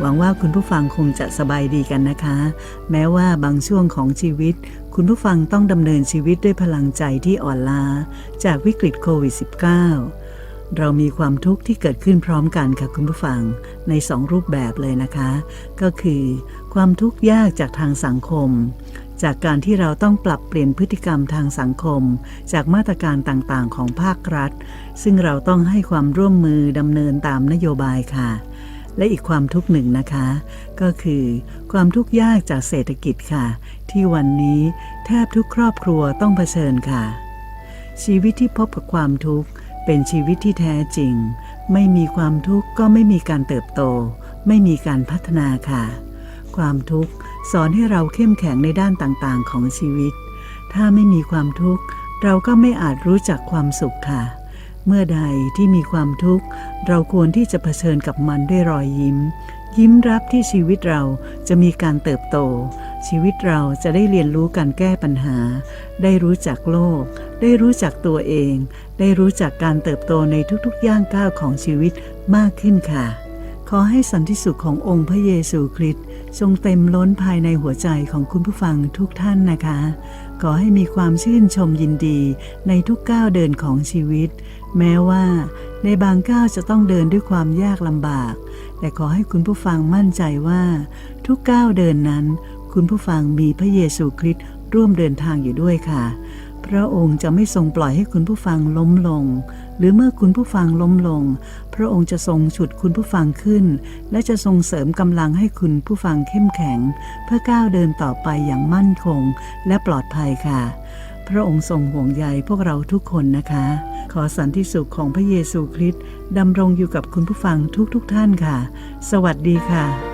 หวังว่าคุณผู้ฟังคงจะสบายดีกันนะคะ แม้ว่าบางช่วงของชีวิต คุณผู้ฟังต้องดำเนินชีวิตด้วยพลังใจที่อ่อนล้า จากวิกฤตโควิด -19 เรามีความทุกข์ที่เกิดขึ้นพร้อมกันค่ะคุณผู้ฟังในสองรูปแบบเลยนะคะ ก็คือ ความทุกข์ยากจากทางสังคม จากการที่เราต้องปรับเปลี่ยนพฤติกรรมทางสังคม จากมาตรการต่างๆ ของภาครัฐ ซึ่งเราต้องให้ความร่วมมือดำเนินตามนโยบายค่ะ และอีกความทุกข์หนึ่งนะคะ ก็คือความทุกข์ยากจากเศรษฐกิจค่ะ ที่วันนี้แทบทุกครอบครัวต้องเผชิญค่ะ ชีวิตที่พบกับความทุกข์เป็นชีวิตที่แท้จริง ไม่มีความทุกข์ก็ไม่มีการเติบโต ไม่มีการพัฒนาค่ะ ความทุกข์สอนให้เราเข้มแข็งในด้านต่างๆ ของชีวิต ถ้าไม่มีความทุกข์เราก็ไม่อาจรู้จักความสุขค่ะ เมื่อใดที่มีความทุกข์ เราควรที่จะเผชิญกับมันด้วยรอยยิ้ม ยิ้มรับที่ชีวิตเราจะมีการเติบโต ชีวิตเราจะได้เรียนรู้การแก้ปัญหา ได้รู้จักโลก ได้รู้จักตัวเอง ได้รู้จักการเติบโตในทุกๆย่างก้าวของชีวิตมากขึ้นค่ะ ขอให้สันติสุขขององค์พระเยซูคริสต์ทรงเต็มล้นภายในหัวใจของคุณผู้ฟังทุกท่านนะคะ ขอให้มีความชื่นชมยินดีในทุกก้าวเดินของชีวิต แม้ว่าในบางก้าวจะต้องเดินด้วยความยากลำบาก แต่ขอให้คุณผู้ฟังมั่นใจว่า ทุกก้าวเดินนั้น คุณผู้ฟังมีพระเยซูคริสต์ร่วมเดินทางอยู่ด้วยค่ะ พระองค์จะไม่ทรงปล่อยให้คุณผู้ฟังล้มลง หรือเมื่อคุณผู้ฟังล้มลง พระองค์จะทรงฉุดคุณผู้ฟังขึ้น และจะทรงเสริมกำลังให้คุณผู้ฟังเข้มแข็ง เพื่อก้าวเดินต่อไปอย่างมั่นคง และปลอดภัยค่ะ พระองค์ทรงห่วงใยพวกเราทุกคนนะคะ ขอสันติสุขของพระเยซูคริสต์ดำรงอยู่กับคุณผู้ฟังทุกๆทท่านค่ะ สวัสดีค่ะ